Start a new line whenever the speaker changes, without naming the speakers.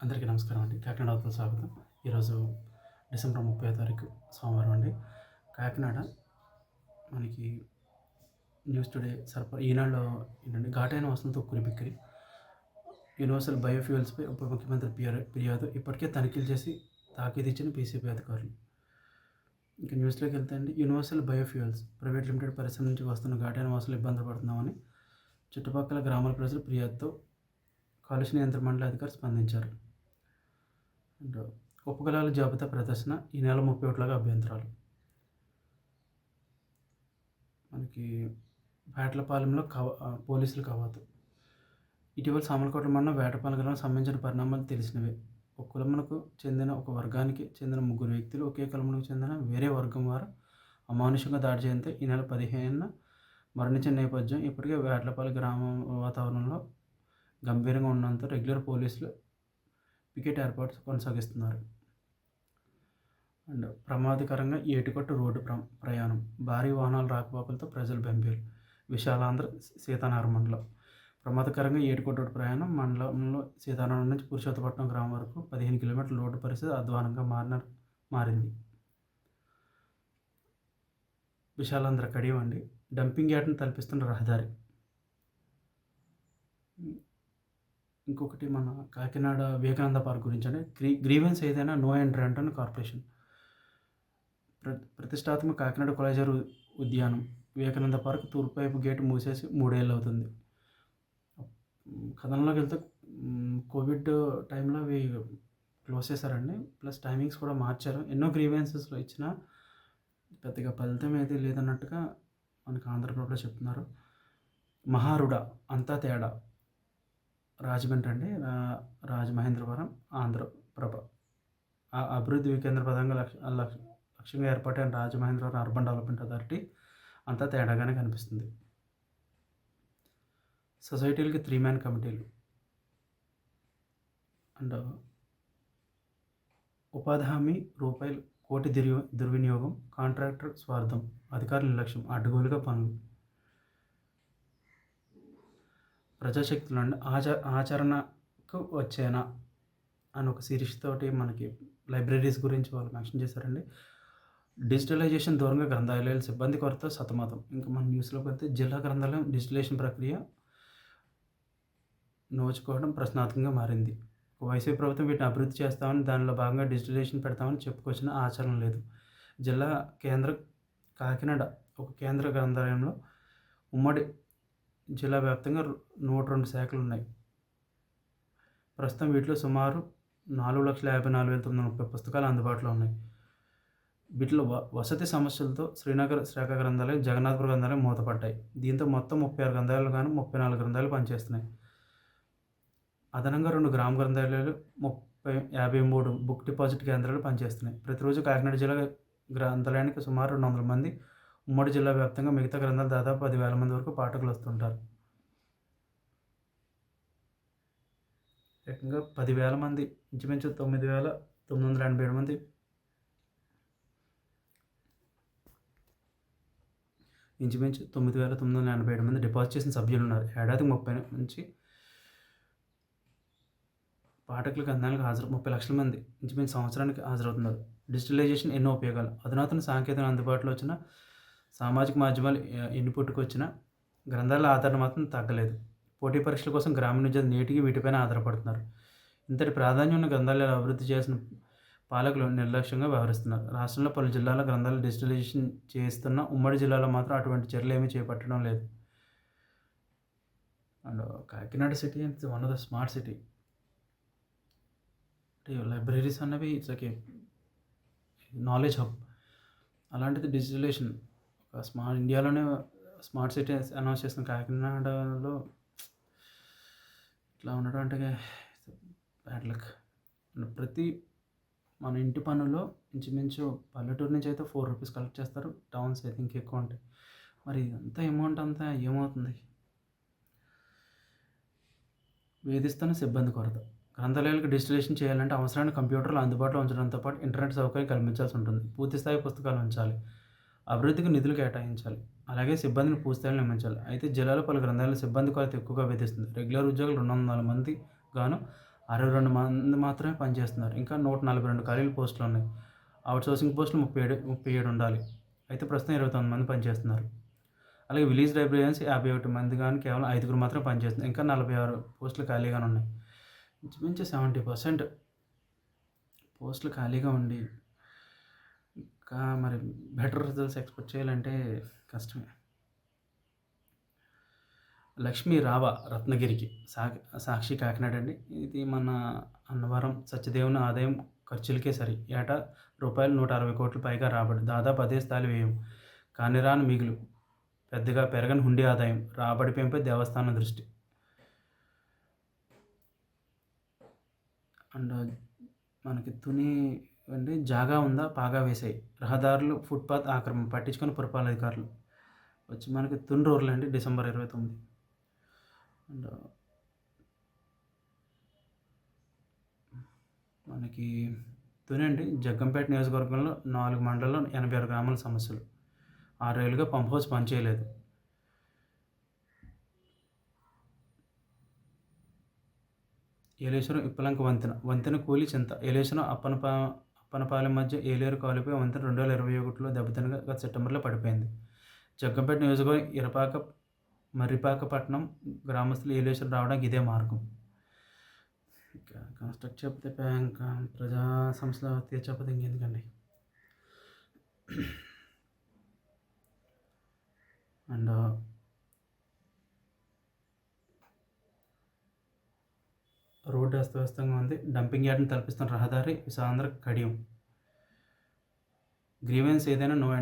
అందరికీ నమస్కారం అండి. కాకినాడ వార్తలకు స్వాగతం. ఈరోజు డిసెంబర్ ముప్పై తారీఖు సోమవారం అండి. కాకినాడ మనకి న్యూస్ టుడే సరఫరా ఈనాడులో ఏంటంటే ఘాటైన వసంతో ఉక్కురి యూనివర్సల్ బయోఫ్యూయల్స్పై ఉప ముఖ్యమంత్రి ఫిర్యాదు ఇప్పటికే తనిఖీలు చేసి తాకీదిచ్చిన పీసీపీ అధికారులు. ఇంకా న్యూస్లోకి వెళ్తే అండి యూనివర్సల్ బయోఫ్యూయల్స్ ప్రైవేట్ లిమిటెడ్ పరిశ్రమ నుంచి వస్తున్న ఘాటైన వాసనలు ఇబ్బందులు పడుతున్నామని చుట్టుపక్కల గ్రామాల ప్రజలు ఫిర్యాదుతో కాలుష్య నియంత్రణ మండలి అధికారి స్పందించారు. అండ్ ఉపకులాల జాబితా ప్రదర్శన ఈ నెల ముప్పై ఒకటిలాగా అభ్యంతరాలు. మనకి వేటలపాలెంలో కవ పోలీసులు కవాతు. ఇటీవల సామలకోట మండలం వేటపాలెం గ్రామం సంబంధించిన పరిణామాలు తెలిసినవే. ఒక కులమునకు చెందిన ఒక వర్గానికి చెందిన ముగ్గురు వ్యక్తులు ఒకే కులమునకు చెందిన వేరే వర్గం వారు అమానుషంగా దాడి చేయంతో ఈ నెల పదిహేనున మరణించిన నేపథ్యం ఇప్పటికే వేటలపాలెం గ్రామం వాతావరణంలో గంభీరంగా ఉన్నంత రెగ్యులర్ పోలీసులు పికెట్ ఏర్పాటు కొనసాగిస్తున్నారు. అండ్ ప్రమాదకరంగా ఏటికొట్టు రోడ్డు ప్ర ప్రయాణం. భారీ వాహనాలు రాకపోకలతో ప్రజలు బెంబేలు. విశాలాంధ్ర సీతానగరం మండలం. ప్రమాదకరంగా ఏటికొట్టు రోడ్డు ప్రయాణం మండలంలో సీతానగరం నుంచి పురుషోత్తపట్నం గ్రామం వరకు పదిహేను కిలోమీటర్ల రోడ్డు పరిస్థితి అధ్వానంగా మారిన మారింది. విశాలాంధ్ర కడియం అండి. డంపింగ్ యార్డ్ను తలపిస్తున్న రహదారి. ఇంకొకటి మన కాకినాడ వివేకానంద పార్క్ గురించి అంటే గ్రీ గ్రీవెన్స్ ఏదైనా నో ఎంట్రీ అంటాను కార్పొరేషన్. ప్ర ప్రతిష్టాత్మక కాకినాడ కొలేజర్ ఉద్యానం. వివేకానంద పార్క్ తూర్పు వైపు గేట్ మూసేసి మూడేళ్ళు అవుతుంది. కథనంలోకి వెళ్తే కోవిడ్ టైంలో అవి క్లోజ్ చేశారండి. ప్లస్ టైమింగ్స్ కూడా మార్చారు. ఎన్నో గ్రీవెన్సెస్లో ఇచ్చిన పెద్దగా ఫలితం ఏది లేదన్నట్టుగా మనకు ఆంధ్రప్రదేశ్లో చెప్తున్నారు. మహారుడ అంతా తేడా. రాజమండ్రి అండి. రా- రాజమహేంద్రవరం ఆంధ్రప్రభ ఆ అభివృద్ధి వికేంద్ర పదంగా లక్ష లక్ష- లక్ష్యంగా ఏర్పాటైన రాజమహేంద్రవరం అర్బన్ డెవలప్మెంట్ అథారిటీ అంతా తేడాగానే కనిపిస్తుంది. సొసైటీలకి త్రీ మ్యాన్ కమిటీలు. అండ్ ఉపాధి హామీ రూపాయలు కోటి దుర్వి దుర్వినియోగం కాంట్రాక్టర్ స్వార్థం అధికారుల నిర్లక్ష్యం అడ్డగోలుగా పనులు. ప్రజాశక్తులు అండి ఆచ ఆచరణకు వచ్చేనా అని ఒక సిరీస్ తోటి మనకి లైబ్రరీస్ గురించి వాళ్ళు మెన్షన్ చేశారండి. డిజిటలైజేషన్ దూరంగా గ్రంథాలయాల సిబ్బంది కొరత సతమతం. ఇంకా మన న్యూస్లోకి వెళ్తే జిల్లా గ్రంథాలయం డిజిటలైజేషన్ ప్రక్రియ నోచుకోవడం ప్రశ్నార్థకంగా మారింది. వైసీపీ ప్రభుత్వం వీటిని అభివృద్ధి చేస్తామని దానిలో భాగంగా డిజిటలైజేషన్ పెడతామని చెప్పుకొచ్చిన ఆచరణ లేదు. జిల్లా కేంద్ర కాకినాడ ఒక కేంద్ర గ్రంథాలయంలో ఉమ్మడి జిల్లా వ్యాప్తంగా నూట రెండు శాఖలు ఉన్నాయి ప్రస్తుతం వీటిలో సుమారు నాలుగు లక్షల యాభై నాలుగు వేల తొమ్మిది వందల ముప్పై పుస్తకాలు అందుబాటులో ఉన్నాయి. వీటిలో వ వసతి సమస్యలతో శ్రీనగర్ శాఖ గ్రంథాలయం జగన్నాథపుర గ్రంథాలయం మూతపడ్డాయి. దీంతో మొత్తం ముప్పై ఆరు గ్రంథాలు కానీ ముప్పై నాలుగు గ్రంథాలు పనిచేస్తున్నాయి. అదనంగా రెండు గ్రామ గ్రంథాలయాలు ముప్పై యాభై మూడు బుక్ డిపాజిట్ కేంద్రాలు పనిచేస్తున్నాయి. ప్రతిరోజు కాకినాడ జిల్లా గ్రంథాలయానికి సుమారు రెండు వందల మంది ఉమ్మడి జిల్లా వ్యాప్తంగా మిగతా గ్రంథాలు దాదాపు పదివేల మంది వరకు పాఠకులు వస్తుంటారు. ఏకంగా పదివేల మంది ఇంచుమించు తొమ్మిది వేల తొమ్మిది వందల ఎనభై ఏడు మంది. ఇంచుమించు తొమ్మిది వేల తొమ్మిది వందల ఎనభై ఏడు మంది డిపాజిట్ చేసిన సభ్యులు ఉన్నారు. ఏడాదికి ముప్పై నుంచి పాఠకులకు అందానికి హాజరు ముప్పై లక్షల మంది ఇంచుమించు సంవత్సరానికి హాజరవుతున్నారు. డిజిటలైజేషన్ ఎన్నో ఉపయోగాలు. అధునాతన సాంకేతిక అందుబాటులో వచ్చిన సామాజిక మాధ్యమాలు ఎన్ని పుట్టుకొచ్చినా గ్రంథాల ఆదరణ మాత్రం తగ్గలేదు. పోటీ పరీక్షల కోసం గ్రామీణ విద్యార్థులు నేటికి వీటిపైన ఆధారపడుతున్నారు. ఇంతటి ప్రాధాన్యం ఉన్న గ్రంథాలయాలు అభివృద్ధి చేసిన పాలకులు నిర్లక్ష్యంగా వ్యవహరిస్తున్నారు. రాష్ట్రంలో పలు జిల్లాల గ్రంథాలు డిజిటలైజేషన్ చేస్తున్న ఉమ్మడి జిల్లాలో మాత్రం అటువంటి చర్యలు ఏమీ చేపట్టడం లేదు. And Kakinada city it's one of the smart city libraries అన్నవి ఇట్స్ ఓకే నాలెడ్జ్ హబ్ అలాంటిది డిజిటలైజేషన్. ఒక స్మార్ట్ ఇండియాలోనే స్మార్ట్ సిటీ అనౌన్స్ చేసిన కాకినాడలో ఇట్లా ఉండడం అంటే బ్యాడ్ లక్. ప్రతి మన ఇంటి పనుల్లో ఇంచుమించు పల్లెటూరు నుంచి అయితే ఫోర్ రూపీస్ కలెక్ట్ చేస్తారు. టౌన్స్ అయితే ఇంకెక్కువ ఉంటాయి. మరి అంత అమౌంట్ అంతా ఏమవుతుంది? వేధిస్తున్న సిబ్బంది కొరత. గ్రంథాలయాలకు డిస్టిలేషన్ చేయాలంటే అవసరమైన కంప్యూటర్లు అందుబాటులో ఉంచడంతో పాటు ఇంటర్నెట్ సౌకర్యం కల్పించాల్సి ఉంటుంది. పూర్తి స్థాయి పుస్తకాలు ఉంచాలి. అభివృద్ధికి నిధులు కేటాయించాలి. అలాగే సిబ్బందిని పూర్తిస్థాయిలో నియమించాలి. అయితే జిల్లాలో పలు గ్రంథాలయాల సిబ్బంది కొరత ఎక్కువగా విధిస్తుంది. రెగ్యులర్ ఉద్యోగులు రెండు వందల మంది గాను అరవై రెండు మంది మాత్రమే పనిచేస్తున్నారు. ఇంకా నూట నలభై రెండు ఖాళీలు పోస్టులు ఉన్నాయి. అవుట్సోర్సింగ్ పోస్టులు ముప్పై ఏడు ముప్పై ఏడు ఉండాలి. అయితే ప్రస్తుతం ఇరవై తొమ్మిది మంది పనిచేస్తున్నారు. అలాగే విలేజ్ లైబ్రరీస్ యాభై ఒకటి మంది కానీ కేవలం ఐదుగురు మాత్రమే పనిచేస్తున్నారు. ఇంకా నలభై ఆరు పోస్టులు ఖాళీగానే ఉన్నాయి. ఇంచుమించు సెవెంటీ పర్సెంట్ పోస్టులు ఖాళీగా ఉండి ఇంకా మరి బెటర్ రిజల్ట్స్ ఎక్స్పెక్ట్ చేయాలంటే కష్టమే. లక్ష్మీ రావ రత్నగిరికి సా సాక్షి కాకినాడ అండి ఇది మన అన్నవరం సత్యదేవుని ఆదాయం ఖర్చులకే సరి. ఏటా రూపాయలు నూట అరవై కోట్ల పైగా రాబడి దాదాపు అదే స్థాయి వ్యయం. రాను మిగులు. పెద్దగా పెరగని హుండీ ఆదాయం రాబడి పెంపై దేవస్థానం దృష్టి. అండ్ మనకి తుని అంటే జాగా ఉందా? పాగా వేసాయి. రహదారులు ఫుట్పాత్ ఆక్రమణ పట్టించుకొని పురపాలక అధికారులు వచ్చి మనకి తుని రోడ్లు అండి డిసెంబర్ ఇరవై తొమ్మిది. అండ్ మనకి తుని అండి జగ్గంపేట నియోజకవర్గంలో నాలుగు మండలంలో ఎనభై ఆరు గ్రామాల సమస్యలు. ఆరు ఏళ్ళుగా పంప్ హౌస్ పనిచేయలేదు. ఏలేశ్వరం ఇప్పలంక వంతెన. వంతెన కూలి చింత. ఏలేశ్వరం అప్పనపా అప్పనపాలెం మధ్య ఏలేరు కాలిపోయి వంతెన రెండు వేల ఇరవై ఒకటిలో దెబ్బతినగా గత సెప్టెంబర్లో పడిపోయింది. జగ్గంపేట నియోజకవర్గం ఇరపాక మర్రిపాకపట్నం గ్రామస్తులు ఏలేశ్వరం రావడానికి ఇదే మార్గం. కన్స్ట్రక్ట్ చెప్తే ఇంకా ప్రజా సంస్థ తీర్చకపోతే ఇంకెందుకండి? అండ్ రోడ్డు అస్తవ్యస్తంగా ఉంది. డంపింగ్ యార్డ్ని తలపిస్తున్న రహదారి విశాంధ్ర కడియం. గ్రీవెన్స్ ఏదైనా నో